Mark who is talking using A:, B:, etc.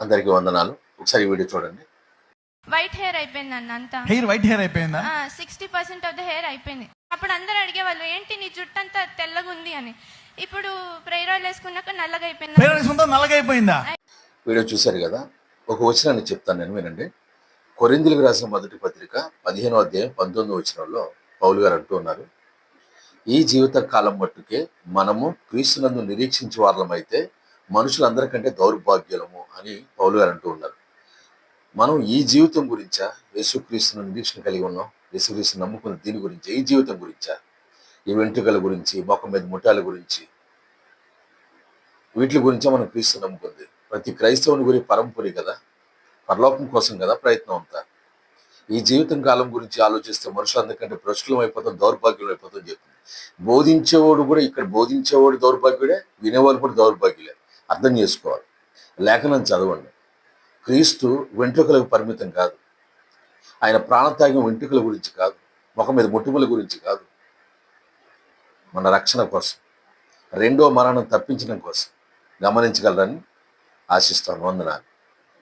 A: అందరికీ వందనాలు. ఒకసారి వీడియో చూడండి.
B: వైట్ హెయిర్ అయిపోయింది అన్న అంతా.
C: హెయిర్ వైట్ హెయిర్ అయిపోయిందా?
B: Sixty percent of the hair అయిపోయింది. అప్పుడు అందరూ అడిగేవాళ్ళు ఏంటి నీ జుట్టు అంతా తెల్లగా ఉంది అని. ఇప్పుడు ప్రేయర్ ఆయిల్ వేసుకున్నాక నల్లగా అయిపోయింది?
C: ముందు నల్లగా అయిపోయిందా?
A: వీడియో చూశారు కదా? ఒక వచనాన్ని చెప్తాను నేను వినండి. కొరిందులకు రాసిన మొదటి పత్రిక పదిహేనో అధ్యాయం పంతొమ్మిదో వచనంలో పౌలు గారు అంటూ ఉన్నారు. ఈ జీవిత కాలం మట్టుకే మనము క్రీస్తునందు నిరీక్షించే వాళ్ళమైతే మనుషులందరికంటే దౌర్భాగ్యులము అని పౌలు గారు అంటూ ఉన్నారు. మనం ఈ జీవితం గురించా? యేసుక్రీస్తును నిరీక్షణ కలిగి ఉన్నాం. యేసుక్రీస్తు నమ్ముకున్న దీని గురించి ఈ జీవితం గురించా? ఈ వెంట్రుకల గురించి మొఖం మీద ముఠాల గురించి. వీటి గురించే మనం క్రీస్తు నమ్ముకుంది. ప్రతి క్రైస్తవుని గురి పరంపురి కదా? పరలోకం కోసం కదా ప్రయత్నం అంతా? ఈ జీవితం కాలం గురించి ఆలోచిస్తే మనుషులు అందరికంటే భ్రష్టులం అయిపోతాం దౌర్భాగ్యులు అయిపోతాం చెప్తుంది. బోధించేవాడు కూడా ఇక్కడ బోధించేవాడు దౌర్భాగ్యుడే వినేవాళ్ళు కూడా దౌర్భాగ్యులే. అర్థం చేసుకోవాలి. లేఖనం చదవండి. క్రీస్తు వెంట్రుకలకు పరిమితం కాదు. ఆయన ప్రాణత్యాగం వెంట్రుకల గురించి కాదు. ముఖం మీద ముట్టుముల గురించి కాదు. మన రక్షణ కోసం రెండో మరణం తప్పించడం కోసం గమనించగలరని ఆశిస్తాను. వందనాలు.